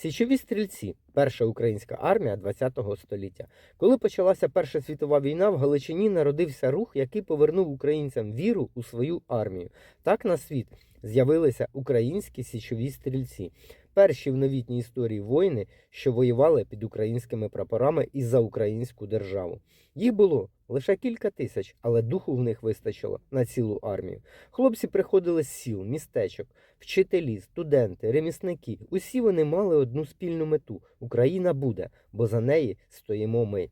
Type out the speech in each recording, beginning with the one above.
Січові стрільці перша українська армія ХХ століття. Коли почалася Перша світова війна, в Галичині народився рух, який повернув українцям віру у свою армію. Так на світ з'явилися українські січові стрільці, перші в новітній історії воїни, що воювали під українськими прапорами і за українську державу. Їх було лише кілька тисяч, але духу в них вистачило на цілу армію. Хлопці приходили з сіл, містечок, вчителі, студенти, ремісники. Усі вони мали одну спільну мету: Україна буде, бо за неї стоїмо ми.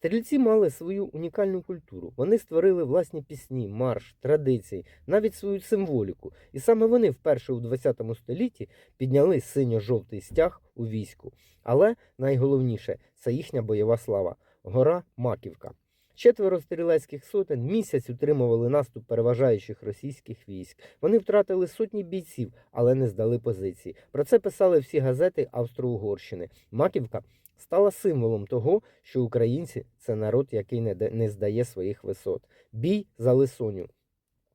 Стрільці мали свою унікальну культуру. Вони створили власні пісні, марш, традиції, навіть свою символіку. І саме вони вперше у ХХ столітті підняли синьо-жовтий стяг у війську. Але найголовніше це їхня бойова слава гора Маківка. Четверо стрілецьких сотень місяць утримували наступ переважаючих російських військ. Вони втратили сотні бійців, але не здали позиції. Про це писали всі газети Австро-Угорщини. Маківка стала символом того, що українці це народ, який не, не здає своїх висот. Бій за Лисоню.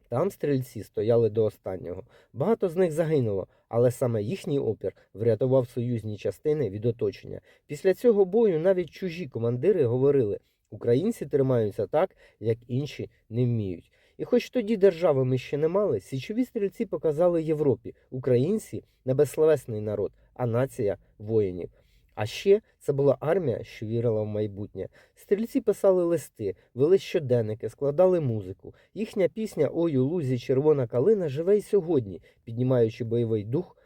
Там стрільці стояли до останнього. Багато з них загинуло, але саме їхній опір врятував союзні частини від оточення. Після цього бою навіть чужі командири говорили: українці тримаються так, як інші не вміють. І хоч тоді держави ми ще не мали, січові стрільці показали Європі: українці небезсловесний народ, а нація воїнів. А ще це була армія, що вірила в майбутнє. Стрільці писали листи, вели щоденники, складали музику. Їхня пісня Ой у лузі червона калина живе й сьогодні, піднімаючи бойовий дух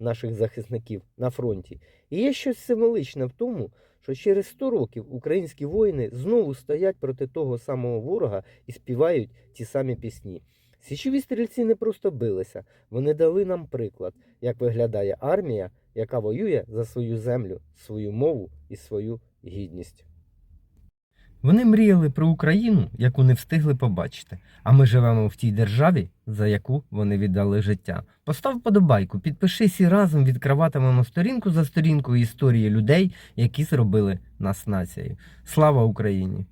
наших захисників на фронті. І є щось символичне в тому, що через 100 років українські воїни знову стоять проти того самого ворога і співають ті самі пісні. Січові стрільці не просто билися, вони дали нам приклад, як виглядає армія, яка воює за свою землю, свою мову і свою гідність. Вони мріяли про Україну, яку не встигли побачити. А ми живемо в тій державі, за яку вони віддали життя. Постав подобайку, підпишись і разом відкриватимемо сторінку за сторінкою історії людей, які зробили нас нацією. Слава Україні!